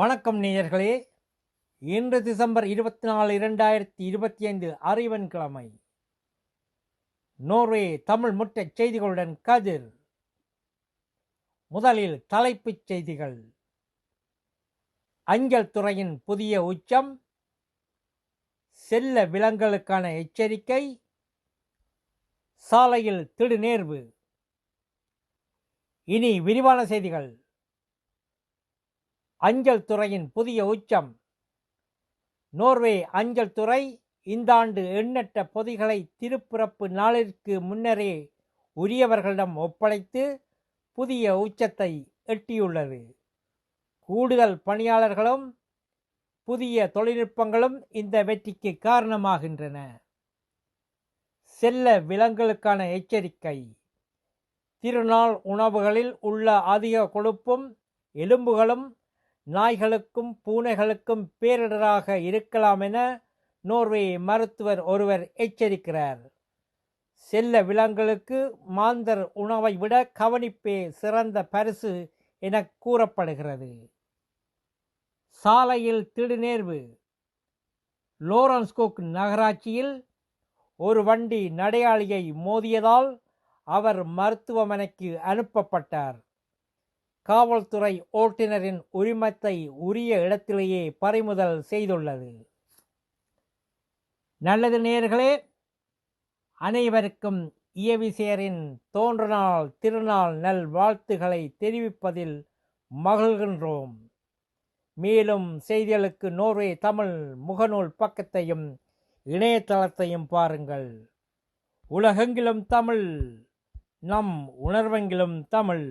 வணக்கம் நேயர்களே. இன்று டிசம்பர் இருபத்தி நாலு இரண்டாயிரத்தி இருபத்தி ஐந்து அறிவன் கிழமை. நோர்வே தமிழ் முட்டைச் செய்திகளுடன் கதிர். முதலில் தலைப்புச் செய்திகள். அஞ்சல் துறையின் புதிய உச்சம். செல்ல விலங்குகளுக்கான எச்சரிக்கை. சாலையில் திடுநேர்வு. இனி விரிவான செய்திகள். அஞ்சல் துறையின் புதிய உச்சம். நோர்வே அஞ்சல் துறை இந்த ஆண்டு எண்ணற்ற பொதிகளை திருப்பிறப்பு நாளிற்கு முன்னரே உரியவர்களிடம் ஒப்படைத்து புதிய உச்சத்தை எட்டியுள்ளது. கூடுதல் பணியாளர்களும் புதிய தொழில்நுட்பங்களும் இந்த வெற்றிக்கு காரணமாகின்றன. செல்ல விலங்குகளுக்கான எச்சரிக்கை. திருநாள் உணவுகளில் உள்ள அதிக கொழுப்பும் எலும்புகளும் நாய்களுக்கும் பூனைகளுக்கும் பேரிடராக இருக்கலாம் என நோர்வே மருத்துவர் ஒருவர் எச்சரிக்கிறார். செல்ல விலங்குகளுக்கு மாந்தர் உணவை விட கவனிப்பே சிறந்த பரிசு என கூறப்படுகிறது. சாலையில் திடுநேர்வு. லோரன்ஸ்கோக் நகராட்சியில் ஒரு வண்டி நடையாளியை மோதியதால் அவர் மருத்துவமனைக்கு அனுப்பப்பட்டார். காவல்துறை ஓட்டுநரின் உரிமத்தை உரிய இடத்திலேயே பறிமுதல் செய்துள்ளது. நல்லது நேர்களே அனைவருக்கும் இயவிசேரின் தோன்றநாள் திருநாள் நல் வாழ்த்துக்களை தெரிவிப்பதில் மகிழ்கின்றோம். மேலும் செய்திகளுக்கு நோர்வே தமிழ் முகநூல் பக்கத்தையும் இணையதளத்தையும் பாருங்கள். உலகெங்கிலும் தமிழ் நம் உணர்வெங்கிலும் தமிழ்.